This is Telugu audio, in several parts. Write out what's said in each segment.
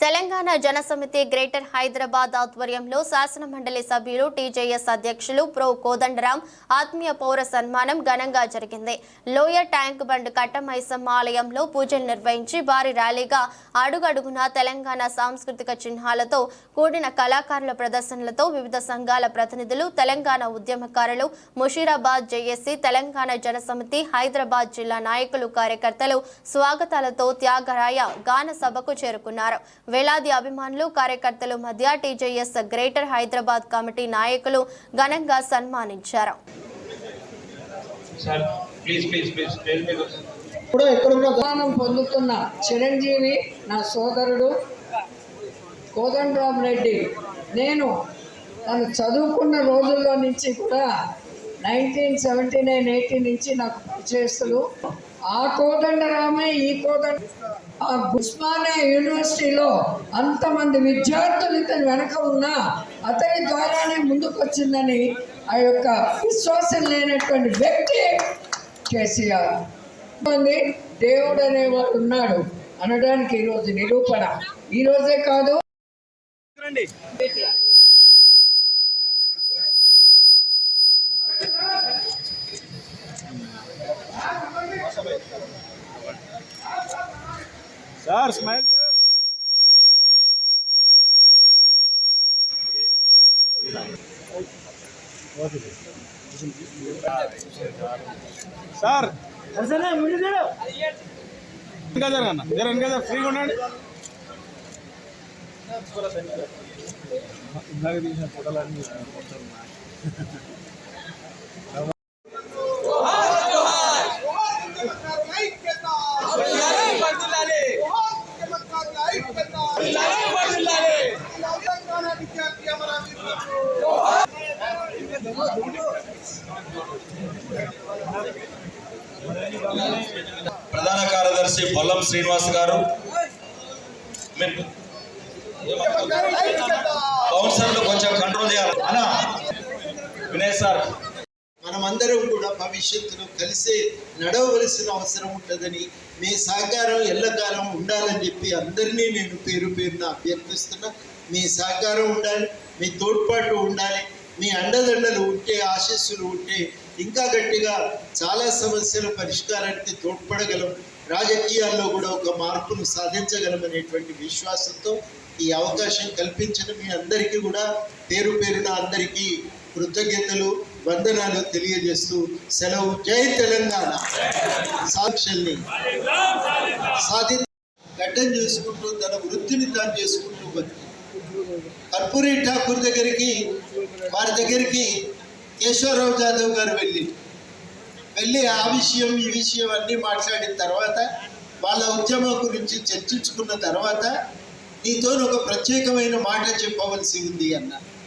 తెలంగాణ జనసమితి గ్రేటర్ హైదరాబాద్ ఆధ్వర్యంలో శాసన మండలి సభ్యులు టీజేఎస్ అధ్యక్షులు ప్రో కోదండరాం ఆత్మీయ పౌర సన్మానం ఘనంగా జరిగింది. లోయర్ ట్యాంక్ బండ్ కట్టమైసమ్మ ఆలయంలో పూజలు నిర్వహించి భారీ ర్యాలీగా అడుగడుగున తెలంగాణ సాంస్కృతిక చిహ్నాలతో కూడిన కళాకారుల ప్రదర్శనలతో వివిధ సంఘాల ప్రతినిధులు తెలంగాణ ఉద్యమకారులు ముషీరాబాద్ జేఏసీ తెలంగాణ జనసమితి హైదరాబాద్ జిల్లా నాయకులు కార్యకర్తలు స్వాగతాలతో త్యాగరాయ గాన సభకు చేరుకున్నారు. వేలాది అభిమానులు కార్యకర్తల మధ్య టీజేఎస్ గ్రేటర్ హైదరాబాద్ కమిటీ నాయకులు ఘనంగా సన్మానించారు. ఇప్పుడు ఎక్కడున్నా పొందుతున్న చిరంజీవి నా సోదరుడు కోదండరామ్ రెడ్డి. నేను తను చదువుకున్న రోజుల్లో నుంచి కూడా నైన్టీన్ సెవెంటీ నైన్ ఎయిటీ నుంచి నాకు పరిచయస్తులు. ఆ కోదండరామే ఈ కోదండ ఆ ఉస్మానియా యూనివర్సిటీలో అంతమంది విద్యార్థులు ఇతని వెనక ఉన్నా అతని ద్వారానే ముందుకు వచ్చిందని ఆ యొక్క విశ్వాసం లేనటువంటి వ్యక్తి కేసీఆర్. మంది దేవుడు అనేవాడు ఉన్నాడు అనడానికి ఈరోజు నిరూపణ. ఈ రోజే కాదు. సార్ స్మైల్ సార్ సార్ ఇంకా జరగన్న జర ఇంకా జర ఫ్రీగా ఉండండి. ఇందాక తీసిన ఫోటోలు అన్నీ ప్రధాన కార్యదర్శి బొల్లం శ్రీనివాస్ గారు. మీరు కౌన్సిలర్లు కొంచెం కంట్రోల్ చేయాలి. అన్నా వినయ్ సార్. మనమందరం కూడా భవిష్యత్తులో కలిసే నడవవలసిన అవసరం ఉంటుందని మీ సహకారం ఎల్లకాలం ఉండాలని చెప్పి అందరినీ నేను పేరు పేరున అభ్యర్థిస్తున్నా. మీ సహకారం ఉండాలి మీ తోడ్పాటు ఉండాలి మీ అండదండలు ఉంటే ఆశీస్సులు ఉంటే ఇంకా గట్టిగా చాలా సమస్యల పరిష్కారానికి తోడ్పడగలం. రాజకీయాల్లో కూడా ఒక మార్పును సాధించగలం అనేటువంటి విశ్వాసంతో ఈ అవకాశం కల్పించిన మీ అందరికీ కూడా పేరు పేరున అందరికీ కృతజ్ఞతలు వందనాలు తెలియజేస్తూ సెలవు. జై తెలంగాణ. సాక్షుల్ని. సాధి గడ్డం చేసుకుంటూ తన వృత్తిని తాను చేసుకుంటూ బతికి. కర్పూరి ఠాకూర్ దగ్గరికి వారి దగ్గరికి కేశవరావు జాదవ్ గారు వెళ్ళి వెళ్ళి ఆ విషయం ఈ విషయం అన్నీ మాట్లాడిన తర్వాత వాళ్ళ ఉద్యమం గురించి చర్చించుకున్న తర్వాత నీతో ఒక ప్రత్యేకమైన మాట చెప్పవలసి ఉంది అన్నారు.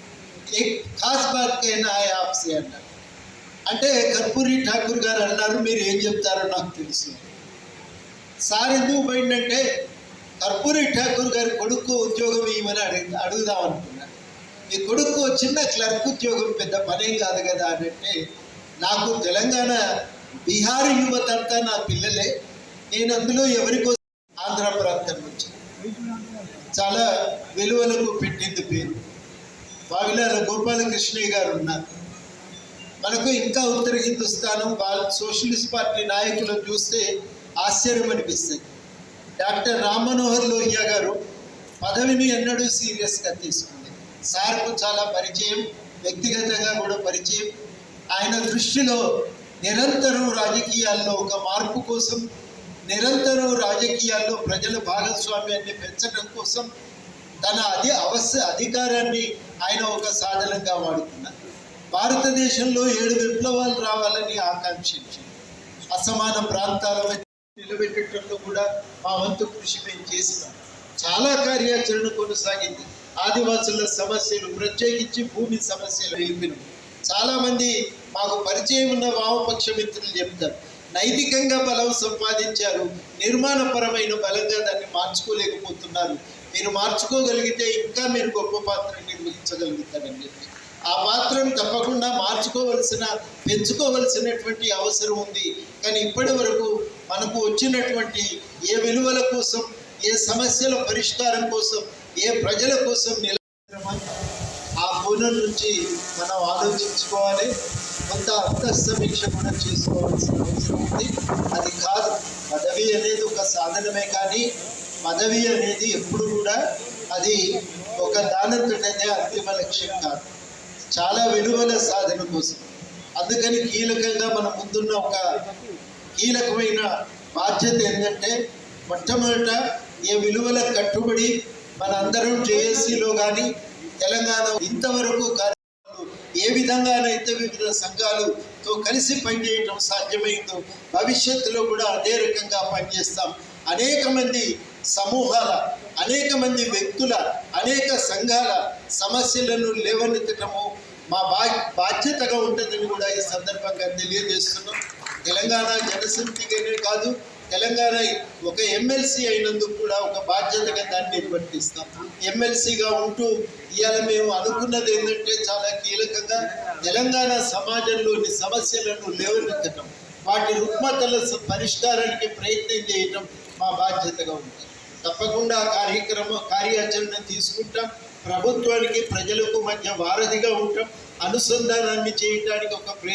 एक खास बात कहना है आपसे అన్న అంటే కర్పూరి ఠాకూర్ గారు అన్నారు మీరు ఏం చెప్తారో నాకు తెలుసు సార్ ఎందుకు పోయిందంటే కర్పూరి ఠాకూర్ గారి కొడుకు ఉద్యోగం ఇవ్వమని అడుగు అడుగుదాం అనుకున్నా ఈ కొడుకు చిన్న క్లర్క్ ఉద్యోగం పెద్ద పనేం కాదు కదా అని అంటే నాకు తెలంగాణ బీహార్ యువత అంతా నా పిల్లలే నేను అందులో ఎవరికోసం ఆంధ్ర ప్రాంతం నుంచి చాలా విలువలకు పెట్టింది పేరు వావిలాల గోపాలకృష్ణయ్య గారు ఉన్నారు. మనకు ఇంకా ఉత్తర హిందుస్థానం వాళ్ళ సోషలిస్ట్ పార్టీ నాయకులను చూస్తే ఆశ్చర్యం అనిపిస్తుంది. డాక్టర్ రామ్ మనోహర్ లోహియా గారు పదవిని ఎన్నడూ సీరియస్గా తీసుకుంది సార్కు చాలా పరిచయం వ్యక్తిగతంగా కూడా పరిచయం. ఆయన దృష్టిలో నిరంతరం రాజకీయాల్లో ఒక మార్పు కోసం నిరంతరం రాజకీయాల్లో ప్రజల భాగస్వామ్యాన్ని పెంచడం కోసం తన అది అవశ్య అధికారాన్ని ఆయన ఒక సాధనంగా వాడుకున్నారు భారతదేశంలో ఏడు విప్లవాలు రావాలని ఆకాంక్షించింది. అసమాన ప్రాంతాల మధ్య నిలబెట్టడంలో కూడా మా వంతు కృషి మేము చేసినాం. చాలా కార్యాచరణ కొనసాగింది. ఆదివాసుల సమస్యలు ప్రత్యేకించి భూమి సమస్యలు నిలిపిన చాలా మంది మాకు పరిచయం ఉన్న వామపక్ష మిత్రులు చెప్తారు. నైతికంగా బలం సంపాదించారు. నిర్మాణపరమైన బలంగా దాన్ని మార్చుకోలేకపోతున్నారు. మీరు మార్చుకోగలిగితే ఇంకా మీరు గొప్ప పాత్ర నిర్వహించగలుగుతారని చెప్పి. ఆ పాత్రను తప్పకుండా మార్చుకోవలసిన పెంచుకోవలసినటువంటి అవసరం ఉంది. కానీ ఇప్పటి వరకు మనకు వచ్చినటువంటి ఏ విలువల కోసం ఏ సమస్యల పరిష్కారం కోసం ఏ ప్రజల కోసం నిలబడమని ఆ కోణం నుంచి మనం ఆలోచించుకోవాలి. కొంత అంతఃసమీక్ష కూడా చేసుకోవాల్సిన అవసరం ఉంది. అది కాదు పదవి అనేది ఒక సాధనమే కానీ పదవి అనేది ఎప్పుడు కూడా అది ఒక దానంతటదే అంతిమ లక్ష్యం కాదు. చాలా విలువల సాధన కోసం. అందుకని కీలకంగా మన ముందున్న ఒక కీలకమైన బాధ్యత ఏంటంటే మొట్టమొదట ఏ విలువల కట్టుబడి మన అందరం జేఏసీలో కానీ తెలంగాణ ఇంతవరకు కార్యక్రమాలు ఏ విధంగానైతే వివిధ సంఘాలతో కలిసి పనిచేయడం సాధ్యమైందో భవిష్యత్తులో కూడా అదే రకంగా పనిచేస్తాం. అనేక మంది సమూహాల అనేక మంది వ్యక్తుల అనేక సంఘాల సమస్యలను లేవనెత్తటము మా బా బాధ్యతగా ఉంటుందని కూడా ఈ సందర్భంగా తెలియజేస్తున్నాం. తెలంగాణ జనసమితిగానే కాదు తెలంగాణ ఒక ఎమ్మెల్సీ అయినందుకు కూడా ఒక బాధ్యతగా దాన్ని నిర్వర్తిస్తాం. ఎమ్మెల్సీగా ఉంటూ ఇవాళ మేము అనుకున్నది ఏంటంటే చాలా కీలకంగా తెలంగాణ సమాజంలోని సమస్యలను లేవనెత్తడం వాటి రుగ్మతల పరిష్కారానికి ప్రయత్నం చేయటం మా బాధ్యతగా ఉంటుంది. తప్పకుండా కార్యక్రమ కార్యాచరణ తీసుకుంటాం. ప్రభుత్వానికి ప్రజలకు మధ్య వారధిగా ఉంటాం. అనుసంధానాన్ని చేయడానికి ఒక ప్రయత్నం